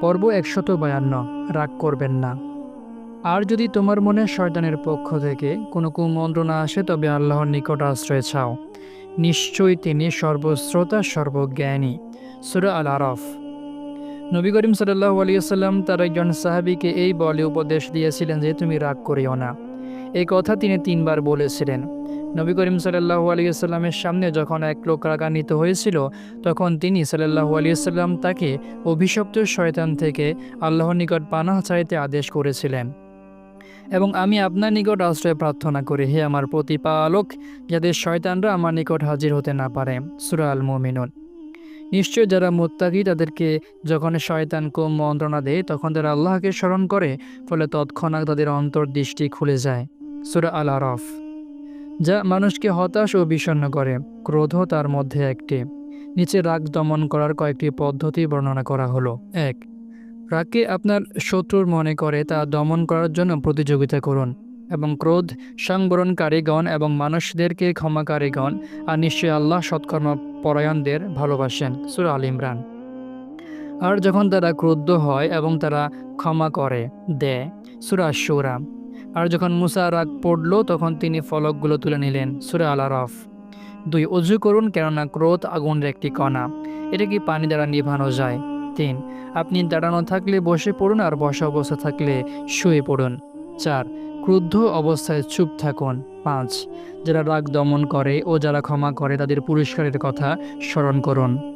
পর্ব একশত বায়ান্ন রাগ করবেন না। আর যদি তোমার মনে শয়তানের পক্ষ থেকে কোনো কুমন্ত্রণা আসে, তবে আল্লাহর নিকট আশ্রয় চাও। নিশ্চয়ই তিনি সর্বশ্রোতা, সর্বজ্ঞানী। সুরা আল আরফ নবী করিম সাল্লাহ আলিয়াল্লাম তার একজন সাহাবিকে এই বলে উপদেশ দিয়েছিলেন যে, তুমি রাগ করিও না। এই কথা তিনি তিনবার বলেছিলেন। নবী করিম সাল্লাহু আলিয়াল্লামের সামনে যখন এক লোক রাগান্বিত হয়েছিল, তখন তিনি সাল্লাহু আলিয়াল্লাম তাকে অভিশপ্ত শয়তান থেকে আল্লাহর নিকট পানাহ চাইতে আদেশ করেছিলেন। এবং আমি আপনার নিকট আশ্রয় প্রার্থনা করি, হে আমার প্রতিপালক যাদের শয়তানরা আমার নিকট হাজির হতে না পারে। সুরা আল মোমিনুন নিশ্চয় যারা মোত্তাকি তাদেরকে যখন শয়তান কম মন্ত্রণা দেয়, তখন তারা আল্লাহকে স্মরণ করে, ফলে তৎক্ষণাৎ তাদের অন্তর্দৃষ্টি খুলে যায়। সুরা আল আরফ যা মানুষকে হতাশ ও বিষণ্ণ করে ক্রোধও তার মধ্যে একটি। নিচে রাগ দমন করার কয়েকটি পদ্ধতি বর্ণনা করা হলো। এক, রাগকে আপনার শত্রুর মনে করে তা দমন করার জন্য প্রতিযোগিতা করুন এবং ক্রোধ সংবরণকারীগণ এবং মানুষদেরকে ক্ষমাকারীগণ আর নিশ্চয়ই আল্লাহ সৎকর্ম পরায়ণদের ভালোবাসেন, সুরা আল ইমরান। আর যখন তারা ক্রুদ্ধ হয় এবং তারা ক্ষমা করে দেয় সুরা সুরা আর যখন মুসা রাগ পড়ল, তখন তিনি ফলকগুলো তুলে নিলেন, সুরে আল আরফ দুই, অজু করুন, কেননা ক্রোধ আগুনের একটি কণা। এটা কি পানি দ্বারা নিভানো যায়? তিন, আপনি দাঁড়ানো থাকলে বসে পড়ুন আর বসা অবস্থা থাকলে শুয়ে পড়ুন। চার, ক্রুদ্ধ অবস্থায় চুপ থাকুন। পাঁচ, যারা রাগ দমন করে ও যারা ক্ষমা করে তাদের পুরস্কারের কথা স্মরণ করুন।